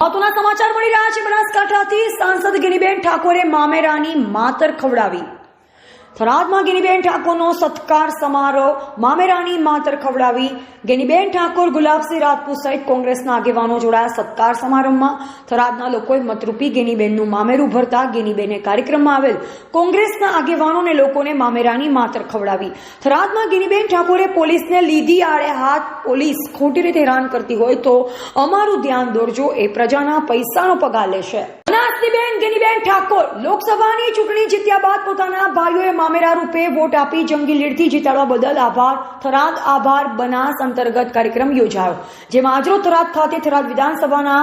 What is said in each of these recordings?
મહત્વના સમાચાર મળી રહ્યા છે બનાસકાંઠાથી સાંસદ ગિરીબેન ઠાકોરે મામેરાની માતર ખવડાવી. થરાદમાં ગિનીબેન ઠાકોરનો સત્કાર સમારોહ મામેરાની માતર ખવડાવી ગિનીબેન ઠાકોર ગુલાબસિંહ રાજપૂત સહિત કોંગ્રેસના આગેવાનો જોડાયા. સત્કાર સમારંભમાં થરાદના લોકોએ મતરૂપી ગેનીબેનનું મામેરું ભરતા ગેનીબેને કાર્યક્રમમાં આવેલ કોંગ્રેસના આગેવાનો અને લોકોને મામેરાની માતર ખવડાવી. થરાદમાં ગિનીબેન ઠાકોરે પોલીસને લીધી આડે હાથ પોલીસ ખોટી રીતે હેરાન કરતી હોય તો અમારું ધ્યાન દોરજો, એ પ્રજાના પૈસાનો પગાર લેશે. બનાસનીબેન ગિનીબેન ઠાકોર. લોકસભાની ચૂંટણી જીત્યા બાદ પોતાના ભાઈઓએ મામેરા રૂપે વોટ આપી જંગી લીડથી જીતાડવા બદલ આભાર. થરાદ આભાર બનાસ અંતર્ગત કાર્યક્રમ યોજાયો, જેમાં આજરો થરાદ ખાતે થરાદ વિધાનસભાના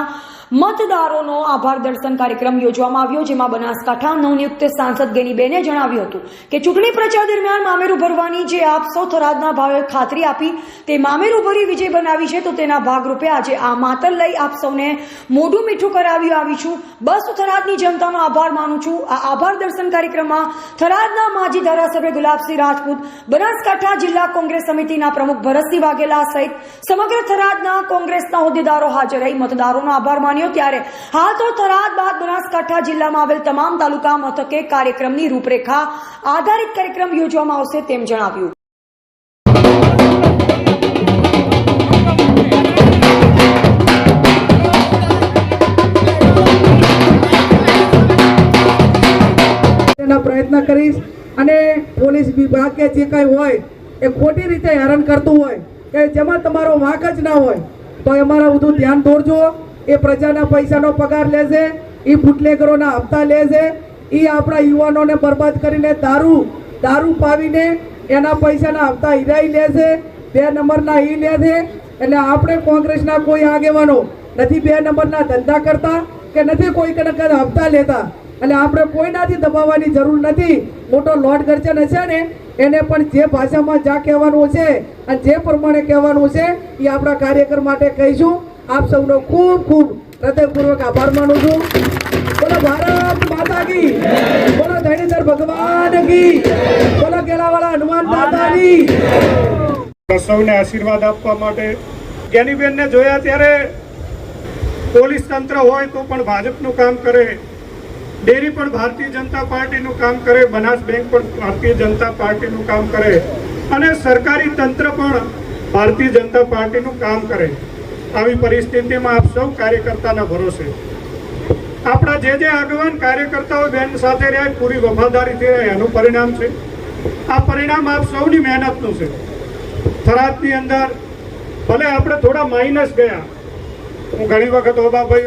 મતદારોનો આભાર દર્શન કાર્યક્રમ યોજવામાં આવ્યો, જેમાં બનાસકાંઠા નવનિયુક્ત સાંસદ ગેનીબેને જણાવ્યું હતું કે ચૂંટણી પ્રચાર દરમિયાન મામેરું ભરવાની જે આપ સૌ થરાદના ભાવે ખાતરી આપી, તે મામેરું ભરી વિજય બનાવી છે, તો તેના ભાગરૂપે આજે આ માતર લઈ આપ સૌને મોઢું મીઠું કરાવી આવી છું બસ હું થરાદની જનતાનો આભાર માનું છું. આ આભાર દર્શન કાર્યક્રમમાં થરાદના માજી ધારાસભ્ય ગુલાબસિંહ રાજપૂત, બનાસકાંઠા જિલ્લા કોંગ્રેસ સમિતિના પ્રમુખ ભરતસિંહ વાઘેલા સહિત સમગ્ર થરાદના કોંગ્રેસના હોદ્દેદારો હાજર રહી મતદારોનો આભાર માન્યો. ત્યારે હાલ તો થરાદ બાદ બનાસકાંઠા જિલ્લામાં આવેલ તમામ તાલુકા મથકે કાર્યક્રમની રૂપરેખા આધારિત કાર્યક્રમ યોજવામાં આવશે તેમ જણાવ્યું. પ્રયત્ન કરીશ અને પોલીસ વિભાગ કે જે કંઈ હોય એ ખોટી રીતે હેરાન કરતું હોય કે જેમાં તમારો વાંક જ ના હોય, તો અમારા બધું ધ્યાન દોરજો. એ પ્રજાના પૈસાનો પગાર લેશે એ બુટલેગરોના હપ્તા લેશે એ આપણા યુવાનોને બરબાદ કરીને દારૂ દારૂ પાવીને એના પૈસાના હપ્તા હિરાઈ લેશે બે નંબરના એ લેશે એટલે આપણે કોંગ્રેસના કોઈ આગેવાનો નથી બે નંબરના ધંધા કરતા કે નથી કોઈ કને હપ્તા લેતા. એટલે આપણે કોઈનાથી દબાવવાની જરૂર નથી. મોટો લોટ ગર્જન હશે ને, એને પણ જે ભાષામાં જા કહેવાનું છે અને જે પ્રમાણે કહેવાનું છે, એ આપણા કાર્યકર માટે કહીશું. આપ સૌનો ખૂબ ખૂબ હૃદયપૂર્વક આભાર માનું છું. બોલો ભારત માતા કી. બોલો ધણીધર ભગવાન કી. બોલો કેલાવાળા હનુમાન દાદાની. સૌને આશીર્વાદ આપવા માટે જ્ઞાનીબેનને જોયા ત્યારે પોલીસ તંત્ર હોય તો પણ ભાજપનું કામ કરે. ડેરી પણ ભારતીય જનતા પાર્ટીનું કામ કરે, બનાસ બેંક પણ ભારતીય જનતા પાર્ટીનું કામ કરે અને સરકારી તંત્ર પણ ભારતીય જનતા પાર્ટીનું કામ કરે. આવી પરિસ્થિતિમાં આપ સૌ કાર્યકર્તાના ભરોસે. આપણા જે જે આગેવાન કાર્યકર્તાઓ બેન સાથે રહ્યા પૂરી વફાદારીથી રહ્યા, એનું પરિણામ છે. આ પરિણામ આપ સૌની મહેનતનું છે. થરાદની અંદર ભલે આપણે થોડા માઇનસ ગયા. હું ઘણી વખત ઓબાભાઈ